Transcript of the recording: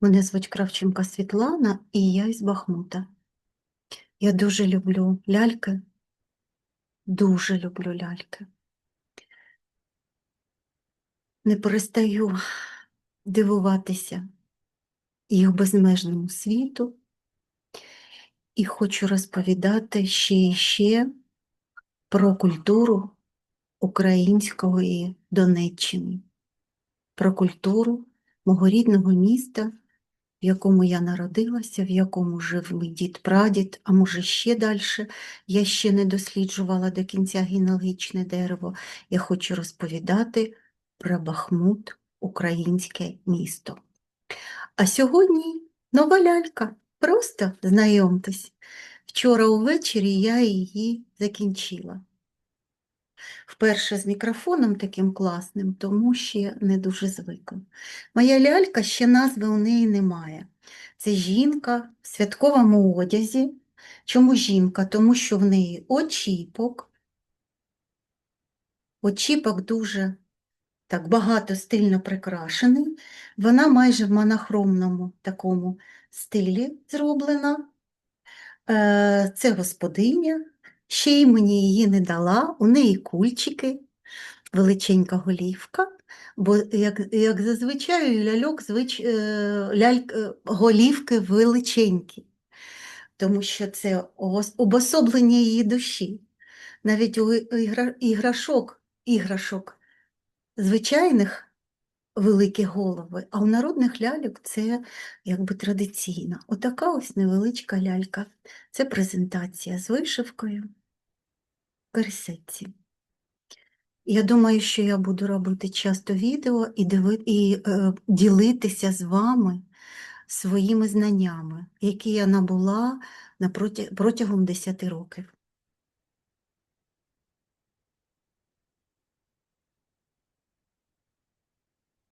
Мене звуть Кравченка Світлана, і я із Бахмута. Я дуже люблю ляльки, дуже люблю ляльки. Не перестаю дивуватися їх безмежному світу і хочу розповідати ще і ще про культуру української Донеччини, про культуру мого рідного міста, в якому я народилася, в якому жив мій дід прадід, а може ще далі. Я ще не досліджувала до кінця генеалогічне дерево. Я хочу розповідати про Бахмут, українське місто. А сьогодні нова лялька. Просто знайомтесь. Вчора увечері я її закінчила. Вперше з мікрофоном таким класним, тому ще не дуже звикла. Моя лялька ще назви у неї немає. Це жінка в святковому одязі. Чому жінка? Тому що в неї очіпок. Очіпок дуже так багато стильно прикрашений. Вона майже в монохромному такому стилі зроблена. Е, Це господиня, ще й мені її не дала, у неї кульчики, величенька голівка, бо як, як зазвичай ляльок звич, е, ляльк, е, голівки величенькі, тому що це обособлення її душі. Навіть у ігра, іграшок, іграшок звичайних великі голови, а у народних ляльок це якби традиційно. Отака ось невеличка лялька. Це презентація з вишивкою в. Я думаю, що я буду робити часто відео і, диви... і е, ділитися з вами своїми знаннями, які я набула на протягом 10 років.